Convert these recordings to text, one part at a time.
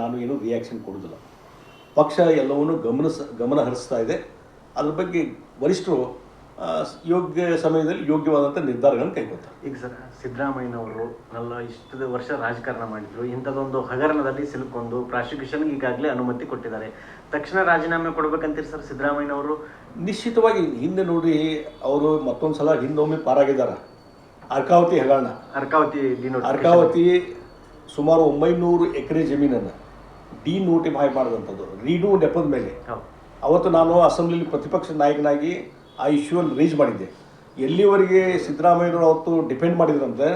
ನಾನು ಏನು ರಿಯಾಕ್ಷನ್ ಕೊಡೋದಿಲ್ಲ. ಪಕ್ಷ ಎಲ್ಲವನ್ನು ಗಮನಿಸ ಗಮನ ಹರಿಸ್ತಾ ಇದೆ. ಅದ್ರ ಬಗ್ಗೆ ವರಿಷ್ಠರು ಯೋಗ್ಯ ಸಮಯದಲ್ಲಿ ಯೋಗ್ಯವಾದಂಥ ನಿರ್ಧಾರಗಳನ್ನು ಕೈಗೊಳ್ತಾರೆ. ಈಗ ಸರ್ ಸಿದ್ದರಾಮಯ್ಯನವರು ಎಲ್ಲ ಇಷ್ಟು ವರ್ಷ ರಾಜಕಾರಣ ಮಾಡಿದ್ರು. ಇಂಥದ್ದೊಂದು ಹಗರಣದಲ್ಲಿ ಸಿಲುಕೊಂಡು ಪ್ರಾಸಿಕ್ಯೂಷನ್ಗೆ ಈಗಾಗಲೇ ಅನುಮತಿ ಕೊಟ್ಟಿದ್ದಾರೆ. ತಕ್ಷಣ ರಾಜೀನಾಮೆ ಕೊಡ್ಬೇಕಂತೀರಿ ಸರ್ ಸಿದ್ದರಾಮಯ್ಯನವರು? ನಿಶ್ಚಿತವಾಗಿ ಹಿಂದೆ ನೋಡಿ ಅವರು ಮತ್ತೊಂದು ಸಲ ಹಿಂದೊಮ್ಮೆ ಪಾರಾಗಿದ್ದಾರೆ. ಅರ್ಕಾವತಿ ಹಗರಣ. ಅರ್ಕಾವತಿ ಅರ್ಕಾವತಿ ಸುಮಾರು ಒಂಬೈನೂರು ಎಕರೆ ಜಮೀನನ್ನು. ಡಿ ನೋಟಿಫೈ ಮಾಡಿದಂಥದ್ದು ರೀಡು ನೆಪದ ಮೇಲೆ ಅವತ್ತು ನಾನು ಅಸೆಂಬ್ಲಿಲಿ ಪ್ರತಿಪಕ್ಷ ನಾಯಕನಾಗಿ ಆ ಇಶ್ಯೂವನ್ನು ರೇಜ್ ಮಾಡಿದ್ದೆ. ಎಲ್ಲಿವರೆಗೆ ಸಿದ್ದರಾಮಯ್ಯನವರು ಅವತ್ತು ಡಿಪೆಂಡ್ ಮಾಡಿದ್ರಂತೆ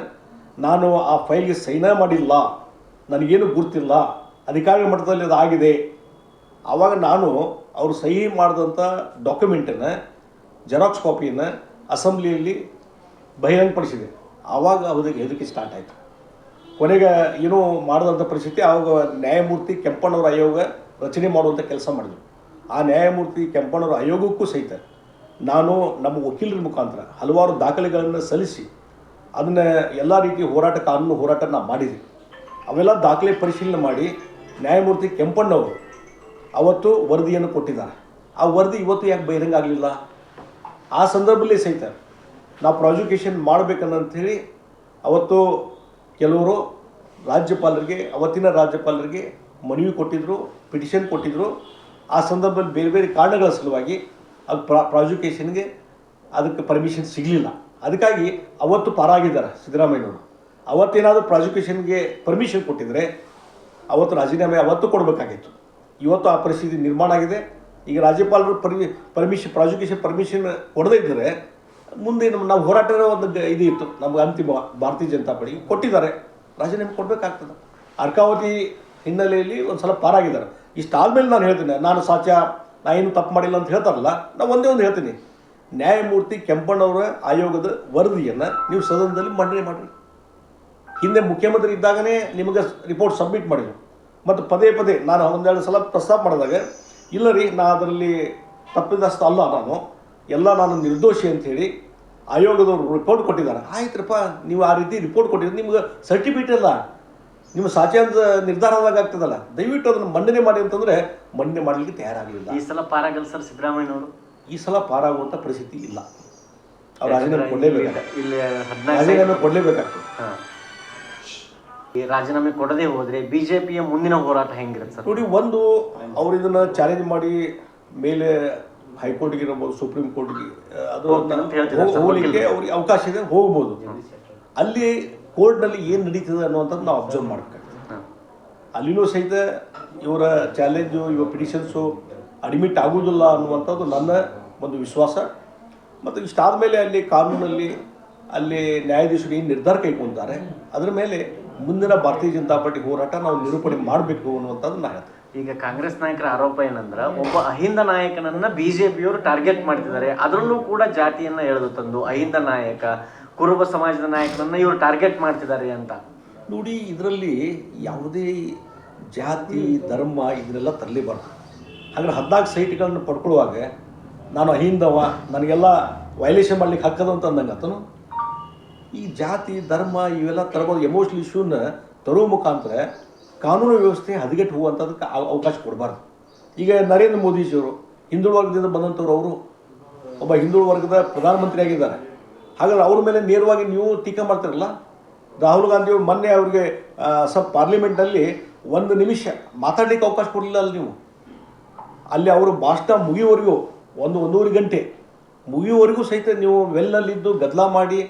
ನಾನು ಆ ಫೈಲ್ಗೆ ಸೈನ ಮಾಡಿಲ್ಲ. ನನಗೇನು ಗುರ್ತಿಲ್ಲ. ಅಧಿಕಾರಿ ಮಟ್ಟದಲ್ಲಿ ಅದು ಆಗಿದೆ ಆವಾಗ ನಾನು ಅವರು ಸಹಿ ಮಾಡಿದಂಥ ಡಾಕ್ಯುಮೆಂಟನ್ನು ಜೆರಾಕ್ಸ್ ಕಾಪಿಯನ್ನು ಅಸೆಂಬ್ಲಿಯಲ್ಲಿ ಬಹಿರಂಗಪಡಿಸಿದೆ. ಆವಾಗ ಅವರಿಗೆ ಹೆದರಿಕೆ ಸ್ಟಾರ್ಟ್ ಆಯಿತು? ಕೊನೆಗೆ ಏನೋ ಮಾಡಿದಂಥ ಪರಿಸ್ಥಿತಿ, ಆವಾಗ ನ್ಯಾಯಮೂರ್ತಿ ಕೆಂಪಣ್ಣವರ ಆಯೋಗ ರಚನೆ ಮಾಡುವಂಥ ಕೆಲಸ ಮಾಡಿದ್ರು. ಆ ನ್ಯಾಯಮೂರ್ತಿ ಕೆಂಪಣ್ಣವರ ಆಯೋಗಕ್ಕೂ ಸಹಿತ ನಾನು ನಮ್ಮ ವಕೀಲರ ಮುಖಾಂತರ ಹಲವಾರು ದಾಖಲೆಗಳನ್ನು ಸಲ್ಲಿಸಿ, ಅದನ್ನು ಎಲ್ಲ ರೀತಿಯ ಹೋರಾಟ, ಕಾನೂನು ಹೋರಾಟ ನಾನು ಮಾಡಿದೆ ಅವೆಲ್ಲ ದಾಖಲೆ ಪರಿಶೀಲನೆ ಮಾಡಿ ನ್ಯಾಯಮೂರ್ತಿ ಕೆಂಪಣ್ಣವರು ಅವತ್ತು ವರದಿಯನ್ನು ಕೊಟ್ಟಿದ್ದಾರೆ. ಆ ವರದಿ ಇವತ್ತು ಯಾಕೆ ಬಹಿರಂಗ ಆಗಲಿಲ್ಲ? ಆ ಸಂದರ್ಭದಲ್ಲಿ ಸಹಿತ ನಾವು ಪ್ರಾಸಿಕ್ಯೂಷನ್ ಮಾಡಬೇಕನ್ನಂಥೇಳಿ ಅವತ್ತು ಕೆಲವರು ರಾಜ್ಯಪಾಲರಿಗೆ, ಅವತ್ತಿನ ರಾಜ್ಯಪಾಲರಿಗೆ ಮನವಿ ಕೊಟ್ಟಿದ್ದರು ಪಿಟಿಷನ್ ಕೊಟ್ಟಿದ್ದರು ಆ ಸಂದರ್ಭದಲ್ಲಿ ಬೇರೆ ಬೇರೆ ಕಾರಣಗಳ ಸಲುವಾಗಿ ಅದು ಪ್ರಾ ಪ್ರಾಸಿಕ್ಯೂಷನ್ಗೆ ಅದಕ್ಕೆ ಪರ್ಮಿಷನ್ ಸಿಗಲಿಲ್ಲ. ಅದಕ್ಕಾಗಿ ಅವತ್ತು ಪಾರಾಗಿದ್ದಾರೆ ಸಿದ್ದರಾಮಯ್ಯವರು ಅವತ್ತೇನಾದರೂ ಪ್ರಾಸಿಕ್ಯೂಷನ್ಗೆ ಪರ್ಮಿಷನ್ ಕೊಟ್ಟಿದ್ದರೆ ಅವತ್ತು ರಾಜೀನಾಮೆ ಅವತ್ತು ಕೊಡಬೇಕಾಗಿತ್ತು. ಇವತ್ತು ಆ ಪರಿಸ್ಥಿತಿ ನಿರ್ಮಾಣ ಆಗಿದೆ. ಈಗ ರಾಜ್ಯಪಾಲರು ಪರ್ಮಿ ಪರ್ಮಿಷನ್ ಪ್ರಾಸಿಕ್ಯೂಷನ್ ಪರ್ಮಿಷನ್ ಕೊಡದೇ ಇದ್ದರೆ ಮುಂದೆ ನಮ್ಮ ನಾವು ಹೋರಾಟದ ಒಂದು ಇದು ಇತ್ತು. ನಮ್ಗೆ ಅಂತಿಮ ಭಾರತೀಯ ಜನತಾ ಪಾರ್ಟಿ ಕೊಟ್ಟಿದ್ದಾರೆ. ರಾಜೀನಾಮೆ ಕೊಡಬೇಕಾಗ್ತದೆ. ಅರ್ಕಾವತಿ ಹಿನ್ನೆಲೆಯಲ್ಲಿ ಒಂದು ಸಲ ಪಾರಾಗಿದ್ದಾರೆ. ಇಷ್ಟು ಆದ್ಮೇಲೆ ನಾನು ಹೇಳ್ತೀನಿ, ನಾನು ಸಾಚ ನಾ ಏನು ತಪ್ಪು ಮಾಡಿಲ್ಲ ಅಂತ ಹೇಳ್ತಾರಲ್ಲ ನಾನು ಒಂದೇ ಒಂದು ಹೇಳ್ತೀನಿ. ನ್ಯಾಯಮೂರ್ತಿ ಕೆಂಪಣ್ಣವರ ಆಯೋಗದ ವರದಿಯನ್ನು ನೀವು ಸದನದಲ್ಲಿ ಮಂಡನೆ ಮಾಡಿರಿ. ಹಿಂದೆ ಮುಖ್ಯಮಂತ್ರಿ ಇದ್ದಾಗನೇ ನಿಮಗೆ ರಿಪೋರ್ಟ್ ಸಬ್ಮಿಟ್ ಮಾಡಿದ್ರು. ಮತ್ತು ಪದೇ ಪದೇ ನಾನು ಒಂದೆರಡು ಸಲ ಪ್ರಸ್ತಾಪ ಮಾಡಿದಾಗ, ಇಲ್ಲ ರೀ, ನಾ ಅದರಲ್ಲಿ ತಪ್ಪಿದಷ್ಟು ಅಲ್ಲ ನಾನು. ಎಲ್ಲ ನಾನು ನಿರ್ದೋಷಿ ಅಂಥೇಳಿ ಆಯೋಗದವರು ರಿಪೋರ್ಟ್ ಕೊಟ್ಟಿದ್ದಾರೆ. ಆಯ್ತಪ್ಪ ನೀವು ಆ ರೀತಿ ರಿಪೋರ್ಟ್ ಕೊಟ್ಟಿದ್ರೆ ನಿಮ್ಗೆ ಸರ್ಟಿಫಿಕೇಟ್ ಇಲ್ಲ. ನಿಮ್ಮ ಸಾಚೆಂದ ನಿರ್ಧಾರದಾಗ ಆಗ್ತದಲ್ಲ. ದಯವಿಟ್ಟು ಅದನ್ನು ಮಂಡನೆ ಮಾಡಿ ಅಂತಂದ್ರೆ ಮಂಡನೆ ಮಾಡಲಿಕ್ಕೆ ತಯಾರಾಗಲಿಲ್ಲ. ಈ ಸಲ ಪಾರಾಗಲ್ಲ ಸರ್ ಸಿದ್ದರಾಮಯ್ಯನವರು? ಈ ಸಲ ಪಾರಾಗುವಂಥ ಪರಿಸ್ಥಿತಿ ಇಲ್ಲ. ಅವ್ರು ರಾಜೀನಾಮೆ ಕೊಡಲೇಬೇಕಾಗ್ತದೆ. ರಾಜೀನಾಮೆ ಕೊಡಲೇಬೇಕಾಗ್ತದೆ. ಹಾ. ಈ ರಾಜೀನಾಮೆ ಕೊಡದೇ ಹೋದ್ರೆ ಬಿಜೆಪಿಯ ಮುಂದಿನ ಹೋರಾಟ ಹೆಂಗಿರುತ್ತೆ ಸರ್? ನೋಡಿ ಒಂದು ಅವರು ಇದನ್ನ ಚಾಲೆಂಜ್ ಮಾಡಿ ಮೇಲೆ ಹೈಕೋರ್ಟ್ಗೆ ಇರಬಹುದು ಸುಪ್ರೀಂ ಕೋರ್ಟ್ಗೆ ಅದು ಹೋಗ್ಲಿಕ್ಕೆ ಅವ್ರಿಗೆ ಅವಕಾಶ ಇದೆ ಹೋಗ್ಬೋದು. ಅಲ್ಲಿ ಕೋರ್ಟ್ನಲ್ಲಿ ಏನು ನಡೀತದೆ ಅನ್ನುವಂಥದ್ದು ನಾವು ಅಬ್ಸರ್ವ್ ಮಾಡಬೇಕಾಗ್ತದೆ ಹಾ. ಅಲ್ಲಿನೂ ಸಹಿತ ಇವರ ಚಾಲೆಂಜು ಇವರ ಪಿಟಿಷನ್ಸು ಅಡ್ಮಿಟ್ ಆಗುವುದಿಲ್ಲ ಅನ್ನುವಂಥದ್ದು ನನ್ನ ಒಂದು ವಿಶ್ವಾಸ. ಮತ್ತು ಇಷ್ಟಾದ ಮೇಲೆ ಅಲ್ಲಿ ಕಾನೂನಲ್ಲಿ ಅಲ್ಲಿ ನ್ಯಾಯಾಧೀಶರು ಏನು ನಿರ್ಧಾರ ಕೈಗೊಂಡಿದ್ದಾರೆ ಅದರ ಮೇಲೆ ಮುಂದಿನ ಭಾರತೀಯ ಜನತಾ ಪಾರ್ಟಿ ಹೋರಾಟ ನಾವು ನಿರೂಪಣೆ ಮಾಡಬೇಕು ಅನ್ನುವಂಥದ್ದು ನಾನು ಹೇಳ್ತೇನೆ. ಈಗ ಕಾಂಗ್ರೆಸ್ ನಾಯಕರ ಆರೋಪ ಏನಂದ್ರ, ಒಬ್ಬ ಅಹಿಂದ ನಾಯಕನನ್ನ ಬಿಜೆಪಿಯವರು ಟಾರ್ಗೆಟ್ ಮಾಡ್ತಿದ್ದಾರೆ. ಅದರಲ್ಲೂ ಕೂಡ ಜಾತಿಯನ್ನ ಎಳೆದು ತಂದು ಅಹಿಂದ ನಾಯಕ, ಕುರುಬ ಸಮಾಜದ ನಾಯಕನನ್ನ ಇವರು ಟಾರ್ಗೆಟ್ ಮಾಡ್ತಿದ್ದಾರೆ ಅಂತ. ನೋಡಿ, ಇದರಲ್ಲಿ ಯಾವುದೇ ಜಾತಿ, ಧರ್ಮ ಇದನ್ನೆಲ್ಲ ತರಲೇಬಾರ್ದು. ಹಾಗಾದ್ರೆ ಹದಿನಾಲ್ಕು ಸೈಟ್ಗಳನ್ನು ಪಡ್ಕೊಳ್ಳುವಾಗ ನಾನು ಅಹಿಂದವ, ನನಗೆಲ್ಲ ವೈಲೇಷನ್ ಮಾಡ್ಲಿಕ್ಕೆ ಹಕ್ಕದ ಅಂತ ಅಂದಂಗೆ ಆತನು? ಈ ಜಾತಿ, ಧರ್ಮ ಇವೆಲ್ಲ ತರಬಹುದು ಎಮೋಷನಲ್ ಇಶ್ಯೂನ ತರುವ ಮುಖಾಂತರ ಕಾನೂನು ವ್ಯವಸ್ಥೆ ಹದಗೆಟ್ಟು ಹೋಗುವಂಥದಕ್ಕೆ ಅವ- ಅವಕಾಶ ಕೊಡಬಾರ್ದು. ಈಗ ನರೇಂದ್ರ ಮೋದಿಜಿಯವರು ಹಿಂದುಳು ವರ್ಗದಿಂದ ಬಂದಂಥವ್ರು ಅವರು ಒಬ್ಬ ಹಿಂದುಳು ವರ್ಗದ ಪ್ರಧಾನಮಂತ್ರಿ ಆಗಿದ್ದಾರೆ ಹಾಗಾದ್ರೆ ಅವ್ರ ಮೇಲೆ ನೇರವಾಗಿ ನೀವು ಟೀಕೆ ಮಾಡ್ತಿರಲ್ಲ? ರಾಹುಲ್ ಗಾಂಧಿಯವರು ಮೊನ್ನೆ ಅವ್ರಿಗೆ ಸಬ್ ಪಾರ್ಲಿಮೆಂಟ್ನಲ್ಲಿ ಒಂದು ನಿಮಿಷ ಮಾತಾಡ್ಲಿಕ್ಕೆ ಅವಕಾಶ ಕೊಡಲಿಲ್ಲ ಅಲ್ಲಿ ನೀವು? ಅಲ್ಲಿ ಅವರು ಭಾಷಣ ಮುಗಿಯುವವರೆಗೂ ಒಂದು ಒಂದೂವರೆ ಗಂಟೆ ಮುಗಿಯುವವರೆಗೂ ಸಹಿತ ನೀವು ವೆಲ್ನಲ್ಲಿದ್ದು ಗದ್ದಲ ಮಾಡಿ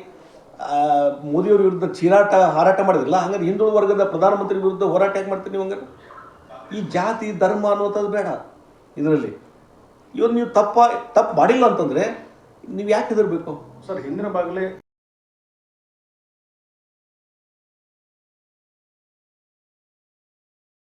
ಮೋದಿಯವ್ರ ವಿರುದ್ಧ ಚೀರಾಟ ಹಾರಾಟ ಮಾಡಿದ್ರಲ್ಲ, ಹಂಗಾರೆ ಹಿಂದುಳಿದ ವರ್ಗದ ಪ್ರಧಾನಮಂತ್ರಿ ವಿರುದ್ಧ ಹೋರಾಟ ಯಾಕೆ ಮಾಡ್ತೀರಿ ನೀವು ಹಂಗಾರೆ? ಈ ಜಾತಿ, ಧರ್ಮ ಅನ್ನುವಂಥದ್ದು ಬೇಡ ಇದರಲ್ಲಿ. ಇವತ್ತು ನೀವು ತಪ್ಪ, ತಪ್ಪು ಮಾಡಿಲ್ಲ ಅಂತಂದರೆ ನೀವು ಯಾಕೆ ಹೆದರ್ಬೇಕು? ಸರ್, ಹಿಂದಿನ ಬಾಗಲೇ